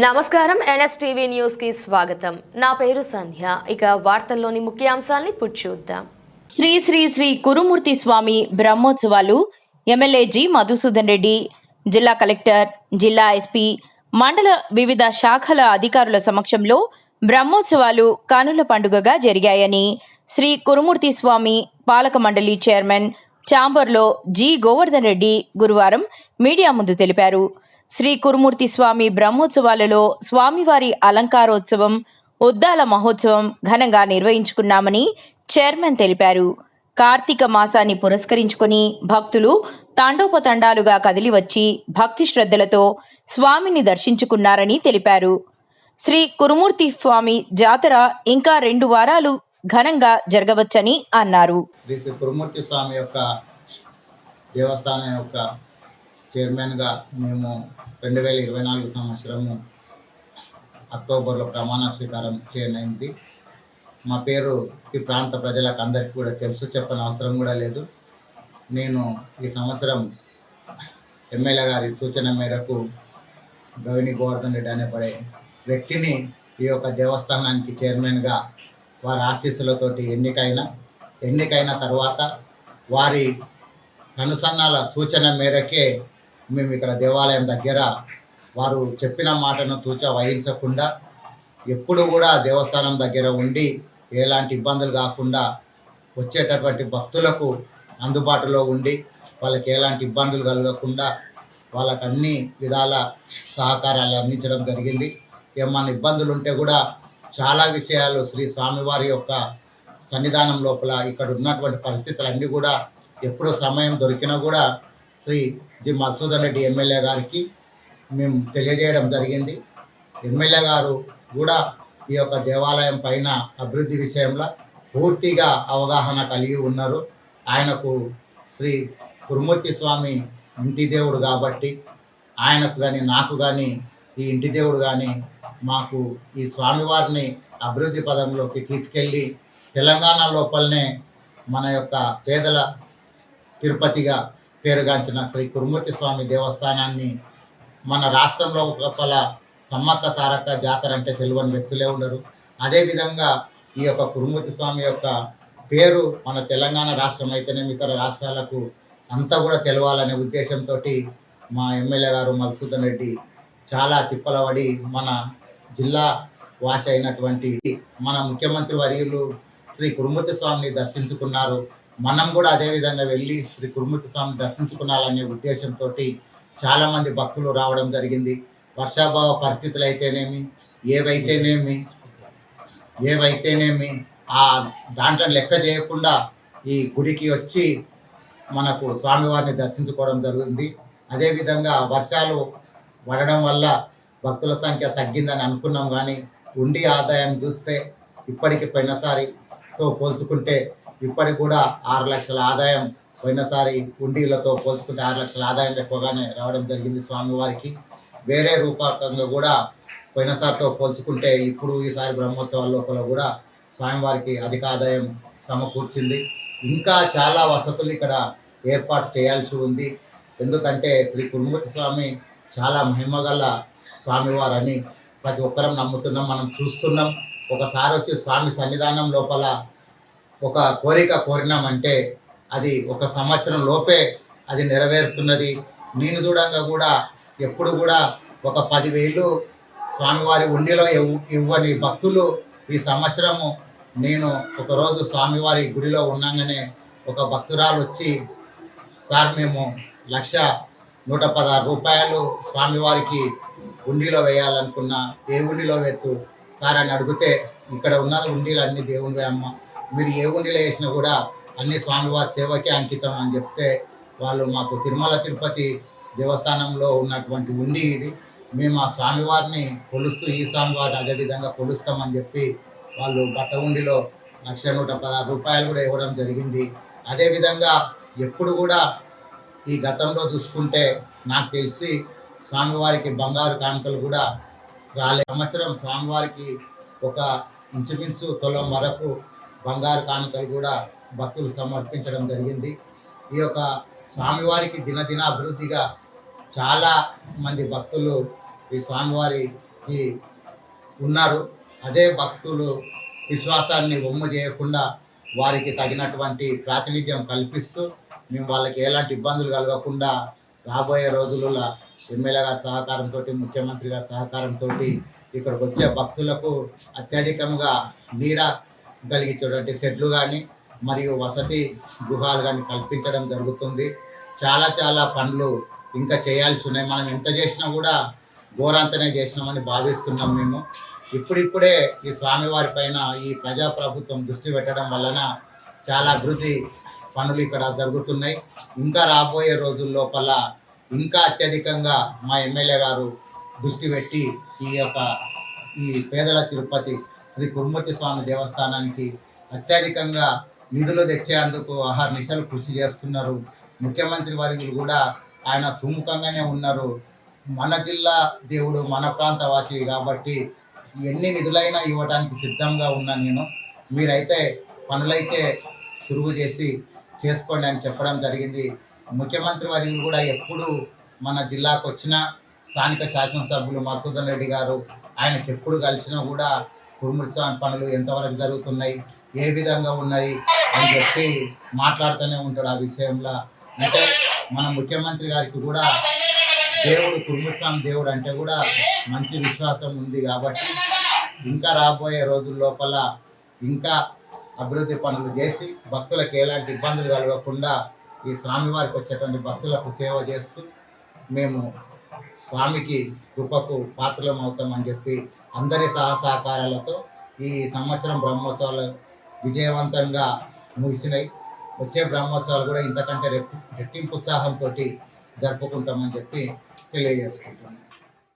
నమస్కారం ఎన్ఎస్టీవీ న్యూస్కి స్వాగతం. నా పేరు సంధ్య. ఇక వార్తల్లోని ముఖ్యాంశాల్ని చూద్దాం. శ్రీ శ్రీ శ్రీ కురుమూర్తి స్వామి బ్రహ్మోత్సవాలు ఎమ్మెల్యే జి మధుసూదన్ రెడ్డి జిల్లా కలెక్టర్ జిల్లా ఎస్పీ మండల వివిధ శాఖల అధికారుల సమక్షంలో బ్రహ్మోత్సవాలు కనుల పండుగగా జరిగాయని శ్రీ కురుమూర్తి స్వామి పాలక మండలి చైర్మన్ చాంబర్లో జి గోవర్ధన్ రెడ్డి గురువారం మీడియా ముందు తెలిపారు. శ్రీ కురుమూర్తి స్వామి బ్రహ్మోత్సవాలలో స్వామివారి అలంకారోత్సవం ఉద్దాల మహోత్సవం ఘనంగా నిర్వహించుకున్నామని చైర్మన్ తెలిపారు. కార్తీక మాసాన్ని పురస్కరించుకొని భక్తులు తాండోపతండాలుగా కదిలివచ్చి భక్తి శ్రద్ధలతో స్వామిని దర్శించుకున్నారని తెలిపారు. శ్రీ కురుమూర్తి స్వామి జాతర ఇంకా రెండు వారాలు ఘనంగా జరగవచ్చని అన్నారు. శ్రీ శ్రీ కురుమూర్తి స్వామి యొక్క దేవస్థానం యొక్క చైర్మన్గా మేము రెండు వేల ఇరవై నాలుగు సంవత్సరము అక్టోబర్లో ప్రమాణ స్వీకారం చేయనైంది. మా పేరు ఈ ప్రాంత ప్రజలకు అందరికీ కూడా తెలుసు చెప్పని అవసరం కూడా లేదు. నేను ఈ సంవత్సరం ఎమ్మెల్యే గారి సూచన మేరకు గవిని గోవర్ధన్ రెడ్డి అనేపడే వ్యక్తిని ఈ యొక్క దేవస్థానానికి చైర్మన్గా వారి ఆశీస్సులతోటి ఎన్నికైన ఎన్నికైన తర్వాత వారి కనుసన్నాల సూచన మేరకే మేము ఇక్కడ దేవాలయం దగ్గర వారు చెప్పిన మాటను తూచ వహించకుండా ఎప్పుడు కూడా దేవస్థానం దగ్గర ఉండి ఎలాంటి ఇబ్బందులు కాకుండా వచ్చేటటువంటి భక్తులకు అందుబాటులో ఉండి వాళ్ళకి ఎలాంటి ఇబ్బందులు కలగకుండా వాళ్ళకు అన్ని విధాల సహకారాలు అందించడం జరిగింది. ఏమన్నా ఇబ్బందులు ఉంటే కూడా చాలా విషయాలు శ్రీ స్వామివారి యొక్క సన్నిధానం లోపల ఇక్కడ ఉన్నటువంటి పరిస్థితులన్నీ కూడా ఎప్పుడు సమయం దొరికినా కూడా శ్రీ జి మసూదర్ రెడ్డి ఎమ్మెల్యే గారికి మేము తెలియజేయడం జరిగింది. ఎమ్మెల్యే గారు కూడా ఈ యొక్క దేవాలయం పైన అభివృద్ధి విషయంలో పూర్తిగా అవగాహన కలిగి ఉన్నారు. ఆయనకు శ్రీ కురుమూర్తి స్వామి ఇంటి దేవుడు కాబట్టి ఆయనకు కానీ నాకు కానీ ఈ ఇంటి దేవుడు కానీ మాకు ఈ స్వామివారిని అభివృద్ధి పదంలోకి తీసుకెళ్ళి తెలంగాణ లోపలనే మన యొక్క పేదల తిరుపతిగా పేరుగాంచిన శ్రీ కురుమూర్తి స్వామి దేవస్థానాన్ని మన రాష్ట్రంలో లోపల సమ్మక్క సారక్క జాతర అంటే తెలియని వ్యక్తులే ఉండరు. అదేవిధంగా ఈ యొక్క కురుమూర్తి స్వామి యొక్క పేరు మన తెలంగాణ రాష్ట్రం అయితేనే ఇతర రాష్ట్రాలకు అంతా కూడా తెలవాలనే ఉద్దేశంతో మా ఎమ్మెల్యే గారు మధుసూదన్ రెడ్డి చాలా తిప్పలబడి మన జిల్లా వాష అయినటువంటి మన ముఖ్యమంత్రి వర్యులు శ్రీ కురుమూర్తి స్వామిని దర్శించుకున్నారు. మనం కూడా అదే విధంగా వెళ్ళి శ్రీ కురుమూర్తి స్వామిని దర్శించుకున్నాలనే ఉద్దేశంతో చాలామంది భక్తులు రావడం జరిగింది. వర్షాభావ పరిస్థితులు అయితేనేమి ఏవైతేనేమి ఏవైతేనేమి ఆ దాంట్లో లెక్క చేయకుండా ఈ గుడికి వచ్చి మనకు స్వామివారిని దర్శించుకోవడం జరుగుతుంది. అదేవిధంగా వర్షాలు పడడం వల్ల భక్తుల సంఖ్య తగ్గిందని అనుకున్నాం కానీ ఉండి ఆదాయం చూస్తే ఇప్పటికి పోయినసారితో పోల్చుకుంటే ఇప్పటికి కూడా ఆరు లక్షల ఆదాయం పోయినసారి కుండీలతో పోల్చుకుంటే ఆరు లక్షల ఆదాయం ఎక్కువగానే రావడం జరిగింది స్వామివారికి వేరే రూపకంగా కూడా పోయినసారితో పోల్చుకుంటే ఇప్పుడు ఈసారి బ్రహ్మోత్సవాల లోపల కూడా స్వామివారికి అధిక ఆదాయం సమకూర్చింది. ఇంకా చాలా వసతులు ఇక్కడ ఏర్పాటు చేయాల్సి ఉంది. ఎందుకంటే శ్రీ కురుమూర్తి స్వామి చాలా మహిమగల స్వామివారని ప్రతి ఒక్కరం నమ్ముతున్నాం మనం చూస్తున్నాం. ఒకసారి వచ్చి స్వామి సన్నిధానం లోపల ఒక కోరిక కోరినామంటే అది ఒక సంవత్సరం లోపే అది నెరవేరుతున్నది. నేను చూడంగా కూడా ఎప్పుడు కూడా ఒక పదివేలు స్వామివారి ఉండిలో ఇవ్వని భక్తులు ఈ సంవత్సరము నేను ఒకరోజు స్వామివారి గుడిలో ఉన్నాగానే ఒక భక్తురాలు వచ్చి సార్ మేము లక్ష నూట పదహారు రూపాయలు స్వామివారికి ఉండిలో వేయాలనుకున్నా. ఏ ఉండిలో వేత్తు? సార్ అని అడిగితే ఇక్కడ ఉన్న ఉండీలు అన్ని దేవునివే అమ్మ. మీరు ఏ ఉండిలో వేసినా కూడా అన్ని స్వామివారి సేవకే అంకితం అని చెప్తే వాళ్ళు మాకు తిరుమల తిరుపతి దేవస్థానంలో ఉన్నటువంటి ఉండి ఇది. మేము ఆ స్వామివారిని కొలుస్తూ ఈ స్వామివారిని అదేవిధంగా కొలుస్తామని చెప్పి వాళ్ళు బట్ట ఉండిలో లక్ష నూట పదహారు రూపాయలు కూడా ఇవ్వడం జరిగింది. అదేవిధంగా ఎప్పుడు కూడా ఈ గతంలో చూసుకుంటే నాకు తెలిసి స్వామివారికి బంగారు కానుకలు కూడా రాలే. సంవత్సరం స్వామివారికి ఒక ఇంచుమించు తొలం వరకు బంగారు కానుకలు కూడా భక్తులు సమర్పించడం జరిగింది. ఈ యొక్క స్వామివారికి దినదిన అభివృద్ధిగా చాలా మంది భక్తులు ఈ స్వామివారికి ఉన్నారు. అదే భక్తులు విశ్వాసాన్ని ఒమ్ము చేయకుండా వారికి తగినటువంటి ప్రాతినిధ్యం కల్పిస్తూ మేము వాళ్ళకి ఎలాంటి ఇబ్బందులు కలగకుండా రాబోయే రోజులలో ఎమ్మెల్యే గారి సహకారంతో ముఖ్యమంత్రి గారి సహకారంతో ఇక్కడికి వచ్చే భక్తులకు అత్యధికంగా నీడ కలిగించేటువంటి సెట్లు కానీ మరియు వసతి గృహాలు కానీ కల్పించడం జరుగుతుంది. చాలా చాలా పనులు ఇంకా చేయాల్సి ఉన్నాయి. మనం ఎంత చేసినా కూడా ఘోరంతనే చేసినామని భావిస్తున్నాం మేము. ఇప్పుడిప్పుడే ఈ స్వామివారి పైన ఈ ప్రజాప్రభుత్వం దృష్టి పెట్టడం వలన చాలా అభివృద్ధి పనులు ఇక్కడ జరుగుతున్నాయి. ఇంకా రాబోయే రోజుల లోపల ఇంకా అత్యధికంగా మా ఎమ్మెల్యే గారు దృష్టి పెట్టి ఈ యొక్క ఈ పేదల తిరుపతి శ్రీ కురుమతి స్వామి దేవస్థానానికి అత్యధికంగా నిధులు తెచ్చేందుకు ఆహార నిశలు కృషి చేస్తున్నారు. ముఖ్యమంత్రి వర్గులు కూడా ఆయన సుముఖంగానే ఉన్నారు. మన జిల్లా దేవుడు మన ప్రాంత వాసి కాబట్టి ఎన్ని నిధులైనా ఇవ్వడానికి సిద్ధంగా ఉన్నాను నేను. మీరైతే పనులైతే సురువు చేసి చేసుకోండి అని చెప్పడం జరిగింది. ముఖ్యమంత్రి వర్యులు కూడా ఎప్పుడు మన జిల్లాకు వచ్చిన స్థానిక శాసనసభ్యులు మసూదన్ రెడ్డి గారు ఆయనకి ఎప్పుడు కలిసినా కూడా కురుమూర్తి పనులు ఎంతవరకు జరుగుతున్నాయి ఏ విధంగా ఉన్నాయి అని చెప్పి మాట్లాడుతూనే ఉంటాడు ఆ విషయంలో. అంటే మన ముఖ్యమంత్రి గారికి కూడా దేవుడు కురుమూర్తి దేవుడు అంటే కూడా మంచి విశ్వాసం ఉంది కాబట్టి ఇంకా రాబోయే రోజుల లోపల ఇంకా అభివృద్ధి పనులు చేసి భక్తులకు ఎలాంటి ఇబ్బందులు కలగకుండా ఈ స్వామివారికి వచ్చేటువంటి భక్తులకు సేవ చేస్తూ మేము స్వామికి కృపకు పాత్రలం అవుతామని చెప్పి అందరి సహసహకారాలతో ఈ సంవత్సరం బ్రహ్మోత్సవాలు విజయవంతంగా ముగిసినాయి. వచ్చే బ్రహ్మోత్సవాలు కూడా ఇంతకంటే రెట్టింపు ఉత్సాహంతో జరుపుకుంటామని చెప్పి తెలియజేసుకుంటున్నాను.